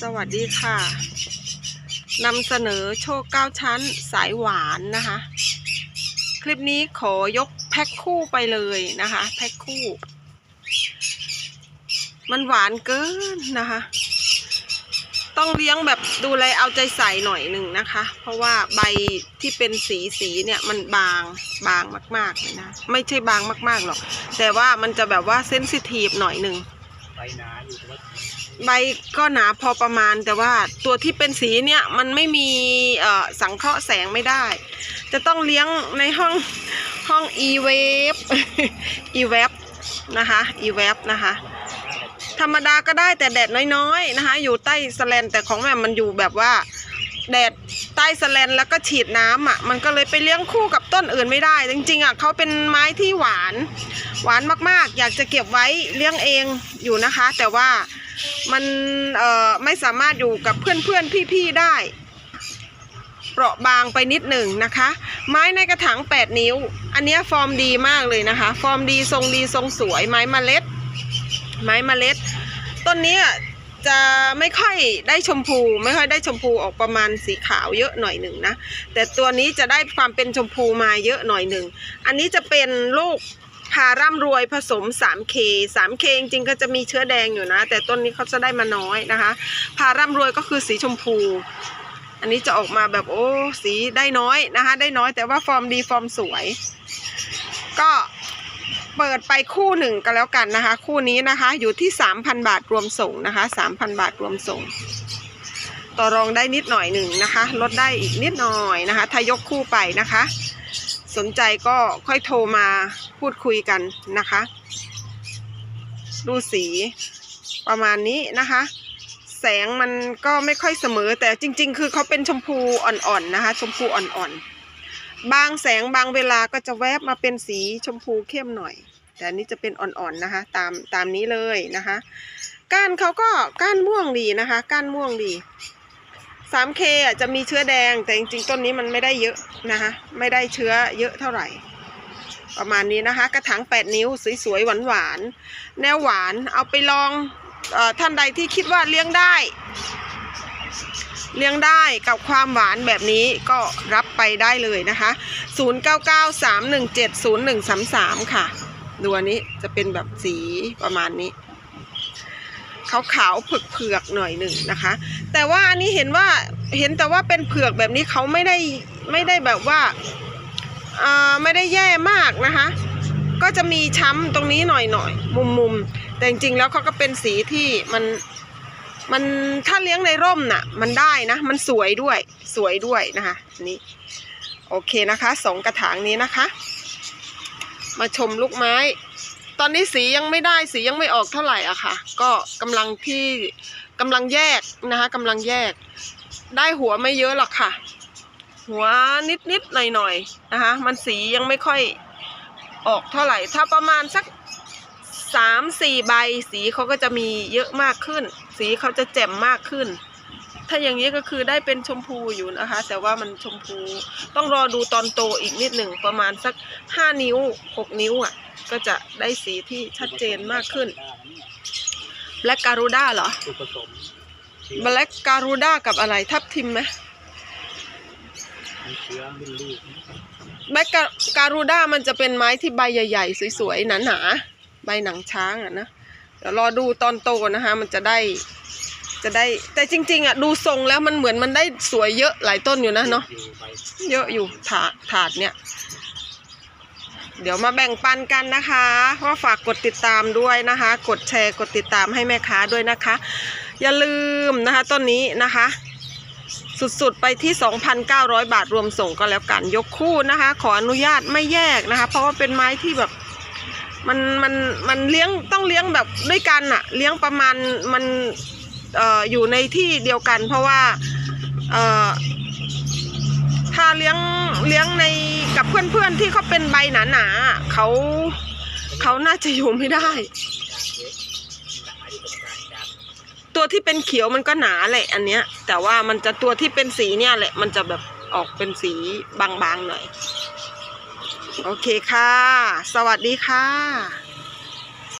สวัสดีค่ะนำเสนอโชคเก้าชั้นสายหวานนะคะ คลิปนี้ขอยกแพ็คคู่ไปเลยนะคะแพ็คคู่ มันหวานเกินนะคะ ต้องเลี้ยงแบบดูแลเอาใจใส่หน่อยหนึ่งนะคะ เพราะว่าใบที่เป็นสีสีเนี่ยมันบางบางมากๆเลยนะ ไม่ใช่บางมากๆหรอก แต่ว่ามันจะแบบว่าเซนซิทีฟหน่อยหนึ่ง ใบหนาอยู่แต่ว่าใบก็หนาพอประมาณแต่ว่าตัวที่เป็นสีเนี่ยมันไม่มีเอ่อสังเคราะห์แสงไม่ได้ จะต้องเลี้ยงในห้องห้อง e w a v e w a v นะคะ e w a v นะคะ ธรรมดาก็ได้แต่แดดน้อยๆนะคะ อยู่ใต้สแลนแต่ของแม่มันอยู่แบบว่า แดดใต้สแลนแล้วก็ฉีดน้ำอะมันก็เลยไปเลี้ยงคู่กับต้นอื่นไม่ได้ จริงๆอะเขาเป็นไม้ที่หวาน หวานมากๆ อยากจะเก็บไว้เลี้ยงเองอยู่นะคะ แต่ว่ามันเอ่อไม่สามารถอยู่กับเพื่อนๆพี่ๆได้เปราะบางไปนิดหนึ่งนะคะ ไม้ในกระถาง 8 นิ้ว อันนี้ฟอร์มดีมากเลยนะคะ ฟอร์มดีทรงดีทรงสวยไม้เมล็ด ไม้เมล็ด ต้นนี้ จะไม่ค่อยได้ชมพู ไม่ค่อยได้ชมพูออกประมาณสีขาวเยอะหน่อยหนึ่งนะ แต่ตัวนี้จะได้ความเป็นชมพูมาเยอะหน่อยหนึ่ง อันนี้จะเป็นลูกพาร่ำรวยผสม 3K 3K จริงๆก็จะมีเชื้อแดงอยู่นะ แต่ต้นนี้เขาจะได้มาน้อยนะคะ พาร่ำรวยก็คือสีชมพู อันนี้จะออกมาแบบโอ้สีได้น้อยนะคะ ได้น้อยแต่ว่าฟอร์มดีฟอร์มสวย ก็ เปิดไปคู่หนึ่งก็แล้วกันนะคะ คู่นี้นะคะอยู่ที่3,000บาทรวมส่งนะคะ3,000บาทรวมส่ง ต่อรองได้นิดหน่อยหนึ่งนะคะ ลดได้อีกนิดหน่อยนะคะ ถ้ายกคู่ไปนะคะ สนใจก็ค่อยโทรมาพูดคุยกันนะคะ ดูสีประมาณนี้นะคะแสงมันก็ไม่ค่อยเสมอแต่จริง ๆ คือเขาเป็นชมพูอ่อนๆนะคะ ชมพูอ่อนๆ บางแสงบางเวลาก็จะแวบมาเป็นสีชมพูเข้มหน่อย แต่อันนี้จะเป็นอ่อนๆนะคะ ตามตามนี้เลยนะคะ ก้านเขาก็ก้านม่วงดีนะคะ ก้านม่วงดี 3K อะจะมีเชื้อแดงแต่จริงๆต้นนี้มันไม่ได้เยอะนะคะ ไม่ได้เชื้อเยอะเท่าไหร่ ประมาณนี้นะคะ กระถาง 8 นิ้วสวยๆหวานๆแนวหวานเอาไปลองอท่านใดที่คิดว่าเลี้ยงได้เลี้ยงได้กับความหวานแบบนี้ก็รับไปได้เลยนะคะ 0993170133 ค่ะ ดูอันนี้จะเป็นแบบสีประมาณนี้ขาวขาวเผือกเผือกๆหน่อยหนึ่งนะคะ แต่ว่าอันนี้เห็นว่าเห็นแต่ว่าเป็นเผือกแบบนี้เขาไม่ได้ไม่ได้แบบว่าอ่าไม่ได้แย่มากนะคะ ก็จะมีช้ำตรงนี้หน่อยหน่อยมุมมุมๆแต่จริงๆแล้วเขาก็เป็นสีที่มันมันถ้าเลี้ยงในร่มน่ะ มันได้นะ มันสวยด้วยสวยด้วยนะคะ นี่โอเคนะคะสองกระถางนี้นะคะ มาชมลูกไม้ ตอนนี้สียังไม่ได้สียังไม่ออกเท่าไหร่อะค่ะ ก็กำลังที่กำลังแยกนะคะกำลังแยก ได้หัวไม่เยอะหรอกค่ะ หัวนิดนิดๆหน่อยหน่อยๆนะคะ มันสียังไม่ค่อยออกเท่าไหร่ ถ้าประมาณสักสามสี่ใบสีเขาก็จะมีเยอะมากขึ้น สีเขาจะแจ่มมากขึ้น ถ้าอย่างนี้ก็คือได้เป็นชมพูอยู่นะคะ แต่ว่ามันชมพู ต้องรอดูตอนโตอีกนิดหนึ่งประมาณสักห้านิ้วหกนิ้วอะ ก็จะได้สีที่ชัดเจนมากขึ้น Black Garuda เหรอสูตรผสม Black Garuda กับอะไรทับทิมไหมมีเชื้อรุ่นลูก Black Garuda มันจะเป็นไม้ที่ใบใหญ่ ๆ สวยๆหนาๆใบหนังช้างอะนะเดี๋ยวรอดูตอนโตนะคะ มันจะได้ จะได้แต่จริง ๆอะดูทรงแล้วมันเหมือนมันได้สวยเยอะหลายต้นอยู่นะเนาะอยู่ใบเยอะอยู่ถาดถาดเนี่ย เดี๋ยวมาแบ่งปันกันนะคะก็ฝากกดติดตามด้วยนะคะ กดแชร์กดติดตามให้แม่ค้าด้วยนะคะ อย่าลืมนะคะต้นนี้นะคะสุดๆ ไปที่ 2,900 บาทรวมส่งก็แล้วกัน ยกคู่นะคะ ขออนุญาตไม่แยกนะคะ เพราะว่าเป็นไม้ที่แบบมันมันมันเลี้ยงต้องเลี้ยงแบบด้วยกันอะเลี้ยงประมาณมันเอยู่ในที่เดียวกัน เพราะว่าถ้าเลี้ยงเลี้ยงในกับเพื่อนๆที่เขาเป็นใบหนาๆอะเขาเขาน่าจะอยู่ไม่ได้ ตัวที่เป็นเขียวมันก็หนาแหละอันเนี้ย แต่ว่ามันจะตัวที่เป็นสีเนี่ยแหละมันจะแบบออกเป็นสีบางๆหน่อย โอเคค่ะ สวัสดีค่ะ